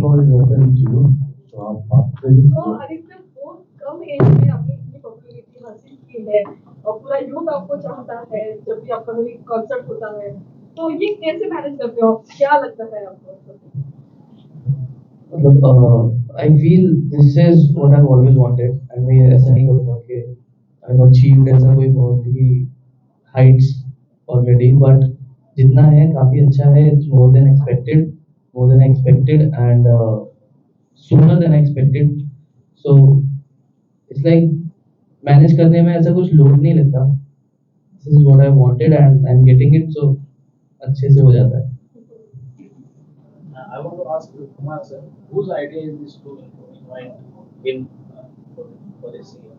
floor is open to you. So आप बात करिए तो आदित्य बहुत कम एज में आपने इतनी पॉपुलैरिटी हासिल की है और पूरा यूथ आपको चाहता है जब भी आपका कोई कॉन्सर्ट होता है। तो ये कैसे मैनेज करते हो? क्या लगता है आपको? मतलब I feel this is what I always wanted and मैं ऐसा नहीं करता कि आई हैव अचीव्ड ऐसा कोई बहुत ही हाइट्स ऑलरेडी बट जितना है काफ़ी अच्छा है it's more than expected more than expected and sooner than expected so it's like manage करने में ऐसा कुछ लोड नहीं लगता this is what I wanted and I am getting it so अच्छे से हो जाता है। Uh, I want to ask you, Kumar sir, whose idea is this to invite him uh, for, for this year?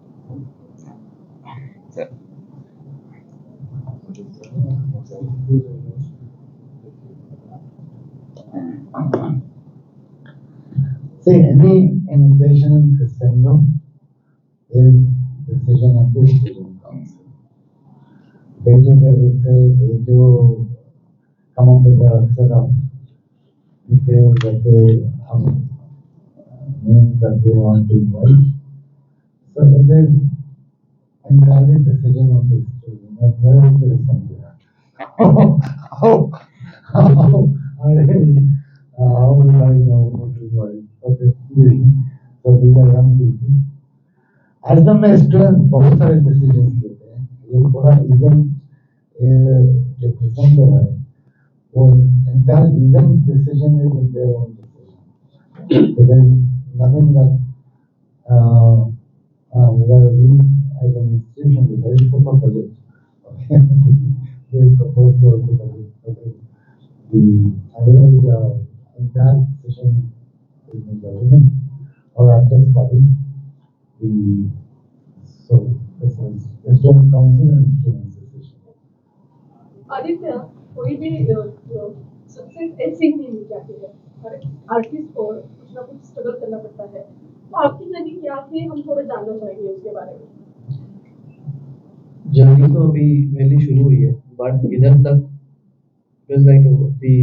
See, any invitation in Crescendo is decision of the student council. They do their come up with a set of they have, uh, names that they want to invite. So it is entirely decision of the student, how will I know what to invite? Okay, so these are young people. Age में student बहुत सारे decision लेते हैं ये पूरा event जो present हो है वो entire event decision is in their own decision is nothing that uh, uh, well we as an institution for a budget okay they propose to budget okay the otherwise the entire decision is in the government or at this body the so this is student council and student association. Aditya कोई भी success ऐसे ही नहीं मिल जाती है हर artist को कुछ ना कुछ स्ट्रगल करना पड़ता है तो आपकी जर्नी क्या थी हम थोड़ा जानना चाहेंगे उसके बारे में जर्नी तो अभी मेरे शुरू हुई है बट इधर तक इट लाइक अभी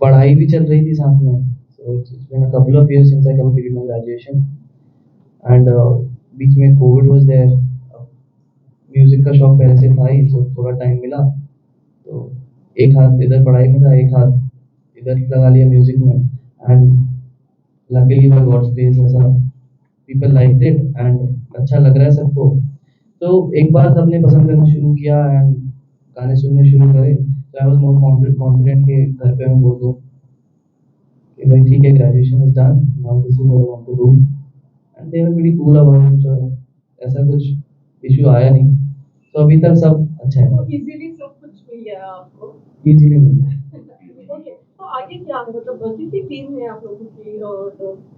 पढ़ाई भी चल रही थी साथ में। So it's been a couple of years since I completed my graduation and बीच में कोविड वाज देयर म्यूज़िक का शौक पहले से था ही तो थोड़ा टाइम मिला। तो एक हाथ इधर पढ़ाई में था, एक हाथ इधर लगा लिया म्यूज़िक में। And luckily by God's grace ऐसा पीपल लाइक इट एंड अच्छा लग रहा है सबको। तो एक बार सबने पसंद करना शुरू किया एंड गाने सुनने शुरू करे तो I was more confident confident कि घर पे मैं बोल दूँ कि भाई ठीक है graduation is done now this is what I want to do and they were very cool about it so ऐसा कुछ इशू आया नहीं। तो अभी तक सब अच्छा है। तो इजीली सब कुछ मिल गया आपको? इजीली मिल गया। ओके तो आगे क्या मतलब कितनी टीम है आप लोगों की और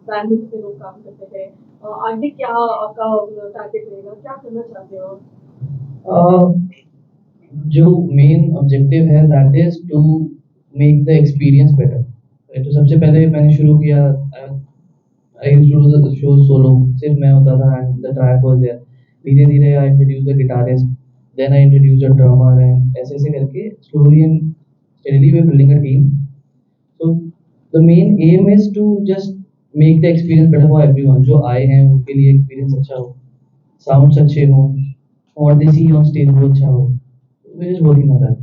बैंड में लोग काम करते हैं। और आगे क्या आपका टारगेट रहेगा? क्या करना चाहते हो जो मेन ऑब्जेक्टिव है that is to make the experience better तो सबसे पहले मैंने शुरू किया I used to the show solo सिर्फ़ मैं होता था and the track was there धीरे धीरे I introduce the guitarist then I introduce a drummer and ऐसे ऐसे करके slowly and steadily we building a team so, the main aim is to just make the experience better for everyone. जो आए हैं, उनके लिए experience अच्छा हो. साउंड्स अच्छे हो. और दे सी ऑन स्टेज वो अच्छा हो. We just working on that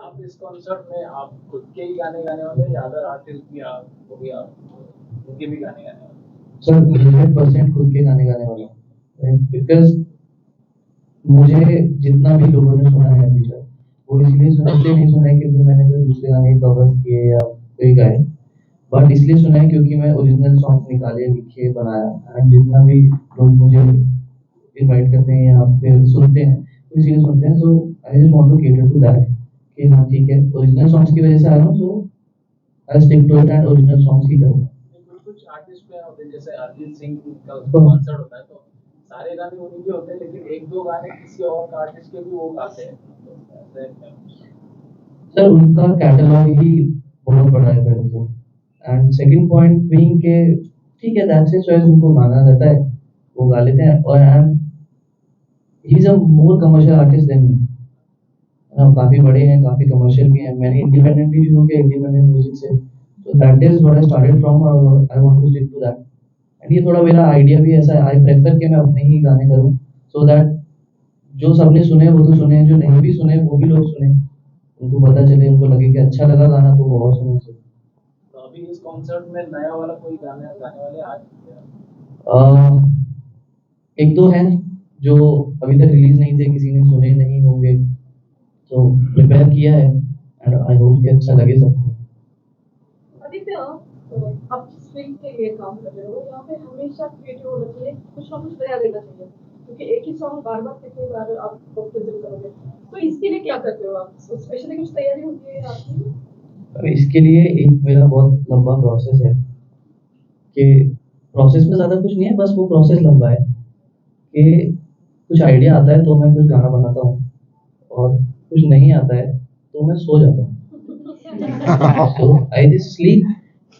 आप इस कॉन्सर्ट में आप खुद के ही गाने गाने वाले या अदर आर्टिस्ट भी आप भी आप उनके भी गाने गाने वाले? सर हंड्रेड परसेंट खुद के गाने गाने वाला। बिकॉज़ मुझे जितना भी लोगों ने सुना है अभी तक वो इसलिए सुना इसलिए नहीं सुना है क्योंकि मैंने कोई दूसरे गाने कवर किए या कोई गाए। बट इसलिए सुना है क्योंकि मैं ओरिजिनल सॉन्ग निकाले लिखे बनाया। एंड जितना भी लोग मुझे इनवाइट करते हैं या फिर सुनते हैं तो इसीलिए सुनते हैं। So I just want to cater to that कि हाँ ठीक है ओरिजिनल सॉन्ग्स की वजह से आया हूँ so I stick to it and original songs की करूँगा हैं कुछ आर्टिस्ट में होते हैं जैसे अरिजीत सिंह का हाँ। कॉन्सर्ट होता है तो सारे गाने उन्हीं के होते हैं लेकिन एक दो गाने किसी और आर्टिस्ट के भी वो गाते हैं। सर उनका कैटलॉग ही बहुत बड़ा है पहले तो। एंड सेकंड पॉइंट बीइंग के ठीक है दैट्स हिज चॉइस उनको गाना रहता है वो गा लेते हैं और I am he is a more commercial artist than me काफ़ी बड़े हैं काफ़ी कमर्शियल भी हैं। मैंने इंडिपेंडेंटली शुरू किया इंडिपेंडेंट म्यूज़िक से। So that is what I started from. Uh, I want to stick to that. And ये थोड़ा मेरा आइडिया भी ऐसा है। आई प्रेफर कि मैं अपने ही गाने करूँ सो दैट जो सबने सुने वो तो सुने जो नहीं भी सुने वो भी लोग सुने। उनको पता चले उनको लगे कि अच्छा लगा गाना तो वो और सुने तो अभी इस कॉन्सर्ट में नया वाला कोई गाने गाने वाले आज एक दो हैं जो अभी तक रिलीज़ नहीं थे किसी ने सुने नहीं होंगे। तो प्रिपेयर किया है एंड आई होप कि अच्छा लगे सबको। आदित्य अ, आप जिस के लिए काम कर रहे हो यहाँ पे हमेशा क्रिएटिव होना चाहिए कुछ ना कुछ नया देना चाहिए। क्योंकि एक ही सॉन्ग बार बार कितनी बार आप प्रेजेंट करोगे। तो इसके लिए क्या करते हो आप? स्पेशली कुछ तैयारी होती है आपकी? अब इसके लिए एक मेरा बहुत लंबा प्रोसेस है कि प्रोसेस में ज़्यादा कुछ नहीं है बस वो प्रोसेस लंबा है कि कुछ आइडिया आता है तो मैं कुछ गाना बनाता हूँ। और कुछ नहीं आता है तो मैं सो जाता हूँ। तो आई जस्ट स्लीप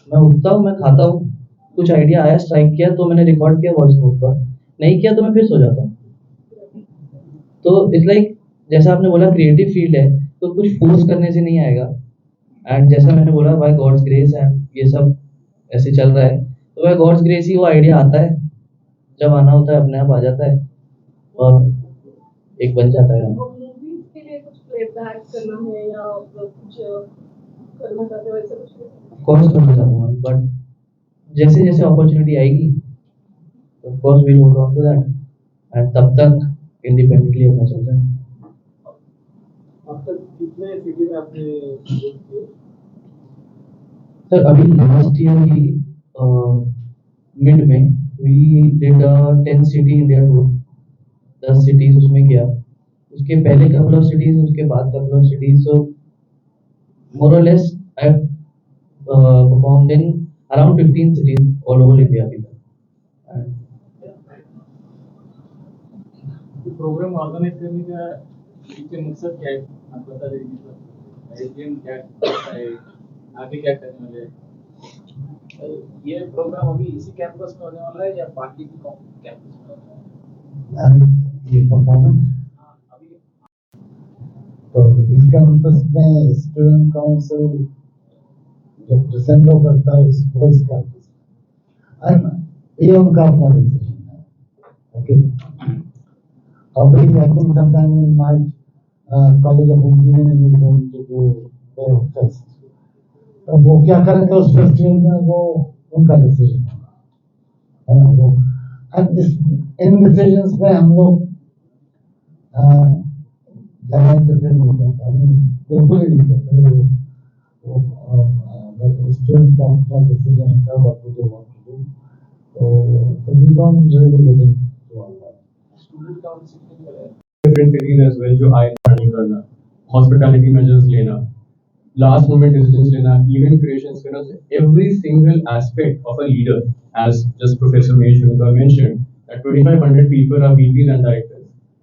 मैं उठता हूँ मैं खाता हूँ। कुछ आइडिया आया स्ट्राइक किया तो मैंने रिकॉर्ड किया वॉइस नोट पर नहीं किया तो मैं फिर सो जाता हूँ। तो इट्स लाइक जैसा आपने बोला क्रिएटिव फ़ील्ड है तो कुछ फोर्स करने से नहीं आएगा। एंड जैसा मैंने बोला बाय गॉड्स ग्रेस एंड ये सब ऐसे चल रहा है। तो बाय गॉड्स ग्रेस ही वो आइडिया आता है। जब आना होता है अपने आप आ जाता है और एक बन जाता है। प्लेबैक करना है या कुछ करना चाहते हो ऐसा कुछ कोर्स करना चाहता हूँ? बट जैसे जैसे अपॉर्चुनिटी आएगी of course we hold on to that and तब तक इंडिपेंडेंटली अपना चलता है। अब तक कितने सिटी में आपने? सर अभी लास्ट ईयर की मिड में we did ten city India tour दस सिटीज़ उसमें किया। उसके पहले कपल ऑफ़ सिटीज़ उसके बाद couple of cities so more और less I performed in around 15 cities all over India And programme organise करने का पीछे मकसद क्या है? आप बता दीजिए एसडीएम क्या करता है? आगे क्या करने वाले हैं ये प्रोग्राम अभी इसी कैंपस में होने वाला है या बाकी भी कैंपस में होने वाला है? ये परफॉर्मेंस तो इस कैंपस में स्टूडेंट काउंसिल जो प्रेजेंट करता है, उस वो इस कैंपस ये उनका अपना डिसीज़न है ओके अभी I think sometime in March college of engineering is going to do their fest तो वो क्या करेंगे उस फेस्टिवल में? वो उनका डिसीज़न है ना, वो। एंड इस, इन डिसीजंस में हम लोग इंटरफेयर नहीं करता I mean, बिल्कुल ही नहीं करता वो वो बट स्टूडेंट का अपना डिसीज़न होता है what do want to do तो तो we don't really get into all that student council के लिए different cities as well जो आए planning करना hospitality measures लेना last moment decisions लेना event creations करना every single aspect of a leader as just Professor Mahesh Shunukar mentioned that 2500 people are VPs and directors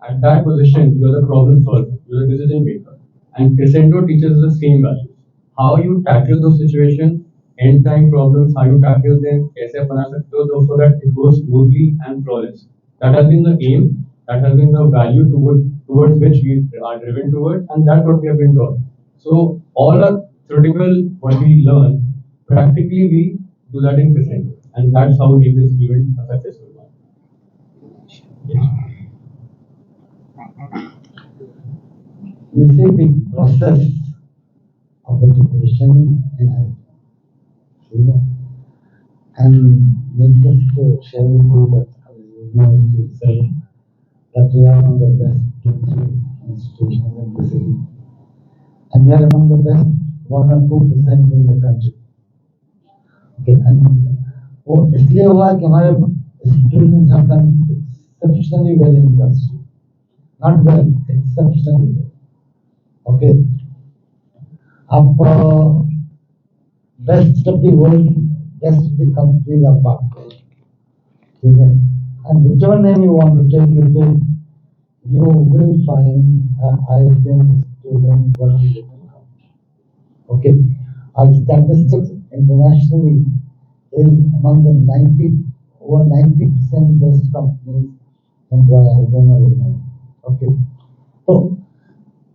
at that position you are the problem solver you are the decision maker and Crescendo teaches the same values how you tackle those situations end time problems how you tackle them कैसे बना सकते हो so that it goes smoothly and flawless that has been the aim that has been the value toward, towards which we are driven towards, and that's what we have been taught. So all our theoretical what we learn, practically we do that in Crescendo, and that's how we make this event a successful one. You see the process of education in health. You? And needless to share with you that will know to say that we are among the best institutions in the city. And we are among the best one or two percent in the country. Okay, and वो इसलिए हुआ कि हमारे students have done exceptionally well in industry. Not well, exceptionally well. Okay. Of uh, rest of the world, rest of the countries are part of it. And whichever name you want to take, you take, you will find uh, ISM student world Okay. Our statistics internationally is among the 90 over 90% best companies employ ISM alumni. Okay. So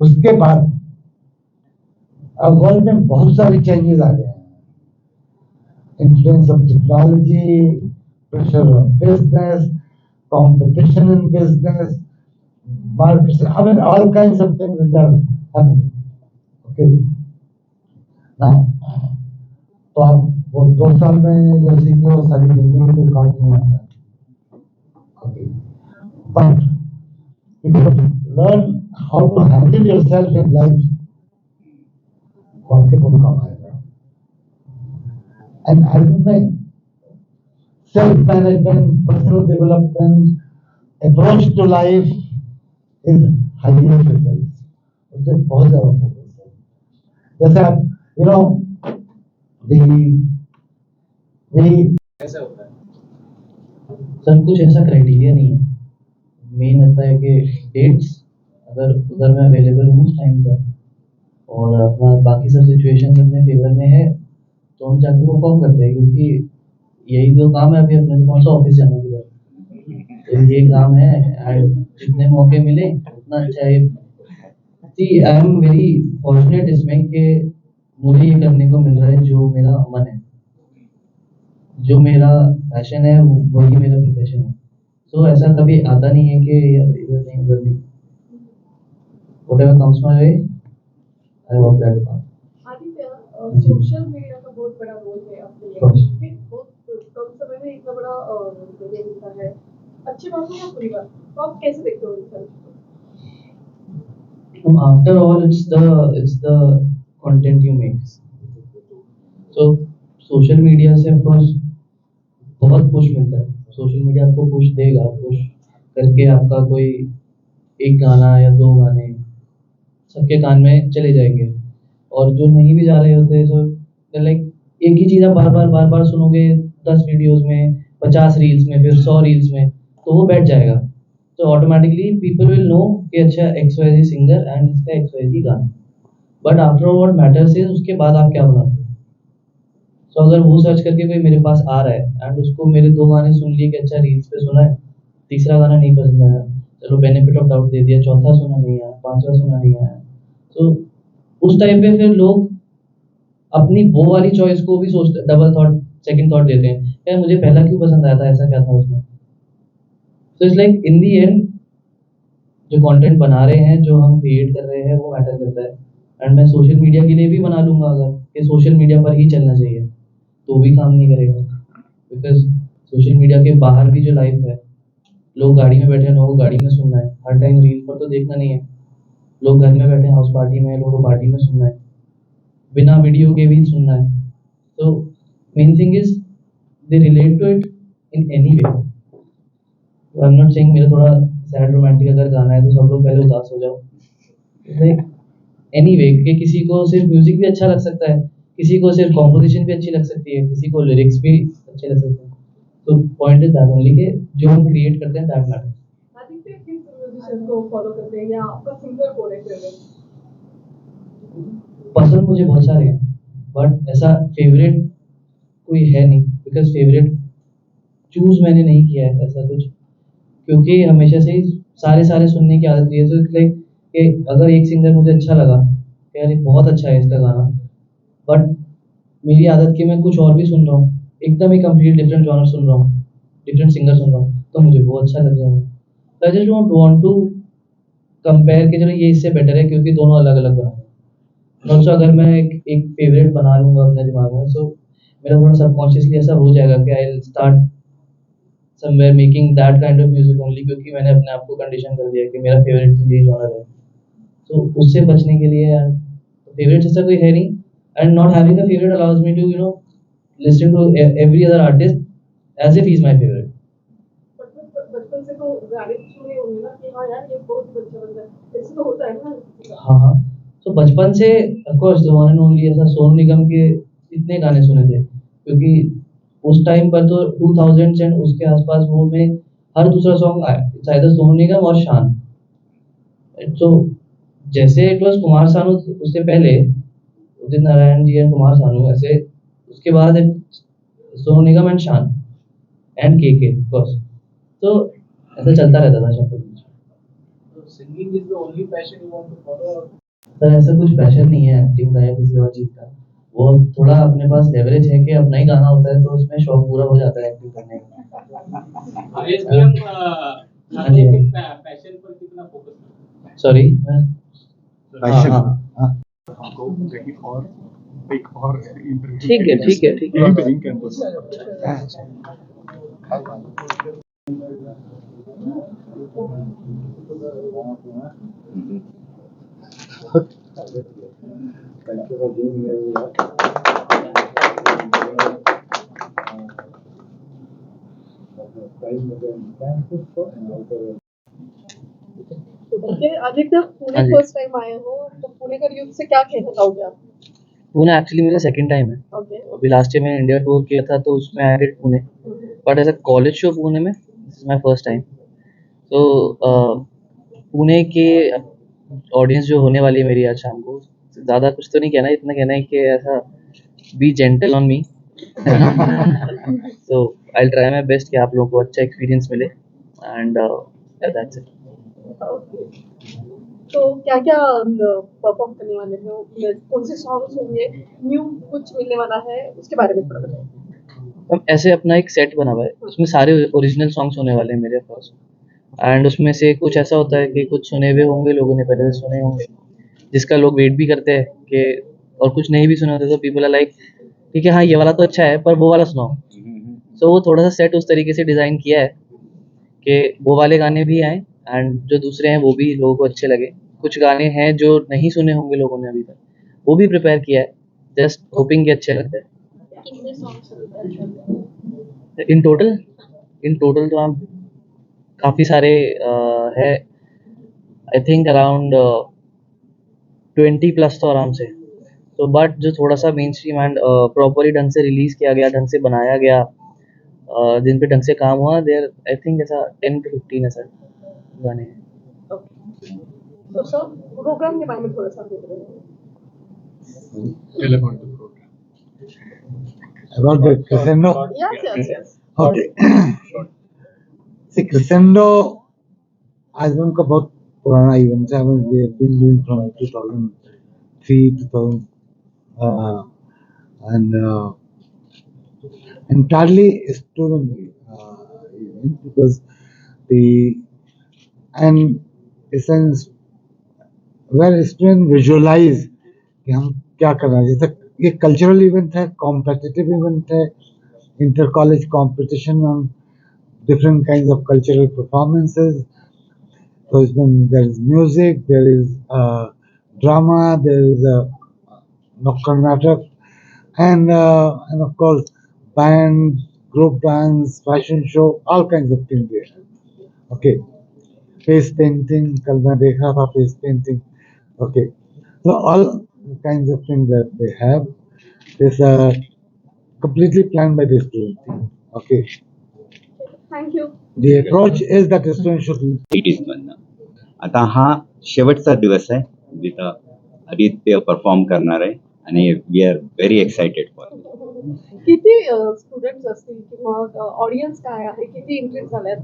उसके बाद अब world में बहुत सारे changes आ गए influence of technology pressure of business competition in business market तो आप दो साल में जैसे if you learn how to handle yourself in life, आपके बहुत काम आएगा and ultimate self-management, personal development, approach to life is highly emphasized. उससे बहुत ज़्यादा फोकस है जैसे आप यू नो the the कैसे होता है सर कुछ ऐसा क्राइटेरिया नहीं है मेन ऐसा है कि डेट्स अगर उधर मैं अवेलेबल हूँ उस टाइम पर, और अपना बाकी सब सिचुएशन अपने फेवर में है तो हम जाके परफॉर्म करते हैं, क्योंकि यही तो काम है अभी अपने कौन सा ऑफ़िस जाने की ज़रूरत तो ये काम है जितने मौके मिले, उतना अच्छा है। See I am very fortunate इसमें कि मुझे ये करने को मिल रहा है जो मेरा मन है। जो मेरा पैशन है, वो वही मेरा प्रोफेशन है। सो so, ऐसा कभी आता नहीं है कि यार इधर नहीं उधर नहीं comes my way I walk that path Aditya ji. Social media का बहुत बड़ा रोल है अपने लिए बहुत कम समय में इतना बड़ा ये मिलता है अच्छी बात है या बुरी बात तो आप कैसे देखते हो को? Um, after all, it's the it's the content you make. So social media से of course बहुत पुश मिलता है। सोशल मीडिया आपको पुश देगा पुश करके आपका कोई एक गाना या दो गाने सबके कान में चले जाएँगे। और जो नहीं भी जा रहे होते सो लाइक एक ही चीज़ आप बार बार बार बार सुनोगे दस वीडियोस में, पचास रील्स में, फिर सौ रील्स में तो वो बैठ जाएगा। तो ऑटोमेटिकली पीपल विल नो कि अच्छा X Y Z singer and इसका एक्स वाई जी गाना। But after what matters is उसके बाद आप क्या बनाते हो। सो अगर वो सर्च करके कोई मेरे पास आ रहा है एंड उसको मेरे दो गाने सुन लिए कि अच्छा रील्स पे सुना है, तीसरा गाना नहीं पसंद आया, चलो बेनिफिट ऑफ़ डाउट दे दिया, चौथा सुना नहीं आया, पांचवा सुना नहीं आया। तो उस टाइम पे फिर लोग अपनी वो वाली चॉइस को भी सोचते डबल थॉट सेकंड थॉट देते हैं, यार मुझे पहला क्यों पसंद आया था, ऐसा क्या था उसमें? तो it's like in the end जो कंटेंट बना रहे हैं, जो हम क्रिएट कर रहे हैं, वो मैटर करता है। एंड मैं सोशल मीडिया के लिए भी बना लूँगा अगर, कि सोशल मीडिया पर ही चलना चाहिए। तो भी काम नहीं करेगा। बिकॉज़ सोशल मीडिया के बाहर भी जो लाइफ है, लोग गाड़ी में बैठे हैं, लोगों को गाड़ी में सुनना है। हर टाइम रील पर तो देखना नहीं है। लोग घर में बैठे हैं हाउस पार्टी में, लोगों को पार्टी में सुनना है। बिना वीडियो के भी सुनना है। तो main thing is they relate to it in any way I am not saying मेरा थोड़ा सैड रोमांटिक अगर गाना है तो सब लोग पहले उदास हो जाओ। एनी वे कि किसी को सिर्फ़ म्यूज़िक भी अच्छा लग सकता है किसी को सिर्फ़ कॉम्पोजिशन भी अच्छी लग सकती है किसी को लिरिक्स भी अच्छे लग सकते हैं। तो पॉइंट इज़ दैट ओनली कि जो हम क्रिएट करते हैं दैट मैटर आदित्य किस म्यूजिशियन को फॉलो करते हैं या आपका सिंगर कौन है? फेवरेट पसंद मुझे बहुत सारे हैं बट ऐसा फेवरेट कोई है नहीं बिकॉज़ फेवरेट चूज़ मैंने नहीं किया है ऐसा कुछ। क्योंकि हमेशा से ही सारे सारे सुनने की आदत रही है तो लाइक कि अगर एक सिंगर मुझे अच्छा लगा यार बहुत अच्छा है इसका गाना बट मेरी आदत की मैं कुछ और भी सुन रहा हूँ। एकदम ही कंप्लीट डिफरेंट जॉनर सुन रहा हूँ। डिफरेंट सिंगर सुन रहा हूँ। तो मुझे वो अच्छा लग जाएगा तो I just don't want to compare कि चलो ये इससे बेटर है क्योंकि दोनों अलग अलग बना ऑल्सो अगर मैं एक एक फेवरेट बना लूँगा अपने दिमाग में सो मेरा थोड़ा सबकॉन्शियसली ऐसा हो जाएगा कि I start somewhere making that kind of music only क्योंकि मैंने अपने आप को कंडीशन कर दिया कि मेरा फेवरेट तो यही जॉनर है। तो उससे बचने के लिए यार फेवरेट ऐसा कोई है नहीं। And not having a favourite allows me to you know listen to every other artist as if he is my favourite बचपन बचपन से तो गाने सुने ना कि हाँ यार ये बहुत ही। है तो है ना हाँ हाँ तो बचपन से ऑफकोर्स वन एंड ओनली ऐसा सोनू निगम के इतने गाने सुने थे, क्योंकि उस टाइम पर तो टू थाउज़ेंड एंड उसके आसपास वो में हर दूसरा सॉन्ग आया। शायद सोनू निगम और शान। तो जैसे इट वॉज़ कुमार सानू उससे पहले उदित नारायण जी एंड कुमार सानू ऐसे। उसके बाद Sonu Nigam and Shaan and K K course तो ऐसा चलता रहता था शब्द So singing is the only passion you want to follow. Sir ऐसा कुछ पैशन नहीं है एक्टिंग का या किसी और चीज़ का। वो थोड़ा अपने पास लेवरेज है कि अपना ही गाना होता है तो उसमें शौक पूरा हो जाता है एक्टिंग करने का। आईएसबीएम हाँ। पैशन हमको कहीं और एक और इंटरव्यू ठीक है ठीक है ठीक है। यहीं पे in campus Thank you for being here with us. Okay Aditya Pune हाँ फ़र्स्ट टाइम आए हो तो पुणे का यूथ से क्या कहना चाहोगे आप? पुणे एक्चुअली मेरा सेकंड टाइम है। ओके अभी लास्ट ईयर मैंने इंडिया टूर किया था तो उसमें I did Pune. But as a college show Pune में this is my first time तो पुणे के ऑडियंस जो होने वाली है मेरी आज शाम को ज़्यादा कुछ तो नहीं कहना इतना कहना है कि ऐसा be gentle on me so I'll try my best कि आप लोगों को अच्छा एक्सपीरियंस मिले। एंड दैट्स इट तो क्या क्या परफॉर्म करने वाले हो? कौन से सॉन्ग्स होंगे? न्यू कुछ मिलने वाला है? उसके बारे में थोड़ा बताओ। हम ऐसे अपना एक सेट बना हुआ है। उसमें सारे ओरिजिनल सॉन्ग्स होने वाले हैं मेरे पास। एंड उसमें से कुछ ऐसा होता है कि कुछ सुने हुए होंगे लोगों ने पहले से सुने होंगे। जिसका लोग वेट भी करते हैं कि और कुछ नहीं भी सुने होते तो पीपल आर लाइक ठीक है हाँ ये वाला तो अच्छा है पर वो वाला सुनाओ। सो वो थोड़ा सा सेट उस तरीके से डिज़ाइन किया है कि वो वाले गाने भी आए एंड जो दूसरे हैं वो भी लोगों को अच्छे लगे। कुछ गाने हैं जो नहीं सुने होंगे लोगों ने अभी तक। वो भी प्रिपेयर किया है। जस्ट होपिंग के अच्छे लगते हैं। इन टोटल इन टोटल तो आप काफ़ी सारे अ, है। I think around twenty plus तो आराम से। तो बट जो थोड़ा सा मेन स्ट्रीम एंड प्रॉपरली ढंग से रिलीज़ किया गया ढंग से बनाया गया अ, जिन पे ढंग से काम हुआ देर आई थिंक ऐसा टेन टू फिफ्टीन ऐसा गाने हैं तो सर प्रोग्राम के बारे में थोड़ा सा बोल रहे हैं Tell about the program. About the crescendo. Yes yes yes Okay. See, crescendo आज भी उनका बहुत पुराना इवेंट है we have been doing from 2003 2000 uh, and uh, entirely student uh, event because the and essence where student visualize कि हम क्या कर रहे हैं जैसे ये कल्चरल इवेंट है कॉम्पिटिटिव इवेंट है inter college competition on different kinds of cultural performances so it's been, there is music there is uh, drama there is a Nukkad Natak and uh, and of course band group dance fashion show all kinds of things there okay face painting कल मैं देख रहा था face painting okay so all kinds of things that they have is uh, completely planned by the student team okay thank you the approach is that the student should मधनं आता हा शेवटचा दिवस आहे जिथं आदित्य परफॉर्म करणार आहे आणि we are very excited for किती स्टुडंट्स असतील किंवा ऑडियन्स काय आहे किती इंटरेस्ट झाल्यात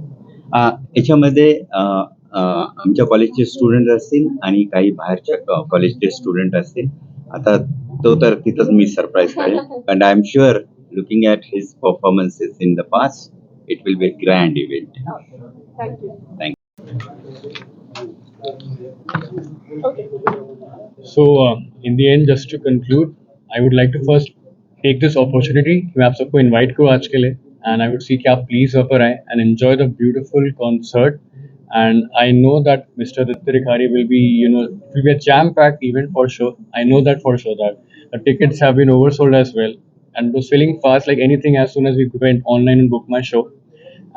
याच्यामध्ये आमच्या कॉलेजचे स्टुडंट असतील आणि काही बाहेरच्या कॉलेजचे स्टुडंट असतील. आता तो तर तिथंच मी सरप्राईज करेल and I am sure looking at his performances in the past it will be grand event thank you thank So, uh, in the end, just to conclude, I would like to first take this opportunity मैं आप सबको invite करूँ आज के लिए। and I mm-hmm. would say, "Kya please up and enjoy the beautiful concert. And I know that Mr. Rikhari will be, you know, it will be a jam-packed event for sure. I know that for sure that the tickets have been oversold as well, and was filling fast like anything as soon as we went online and booked my show.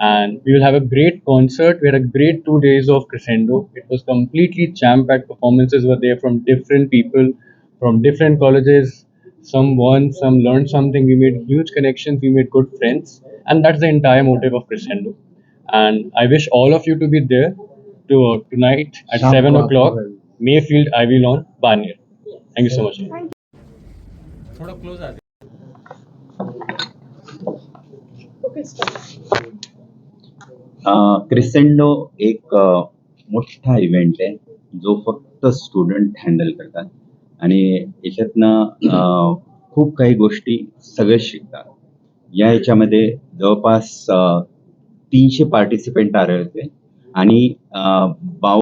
And we will have a great concert. We had a great two days of crescendo. It was completely jam-packed. Performances were there from different people, from different colleges. Some won, some learned something. We made huge connections. We made good friends and that's the entire motive of Crescendo. And I wish all of you to be there to tonight at Sharp seven clock, o'clock, well. Mayfield Ivy Lawn, Barnier. Thank you so much. थोड़ा close आ okay start crescendo एक अ, मोठा event आहे जो फक्त student handle करतात आणि याच्यातनं अ, खूप काही गोष्टी सगळे शिकतात या ह्याच्यामध्ये जवळपास अ, तीनशे पार्टिसिपेंट आले होते आणि अ, बाव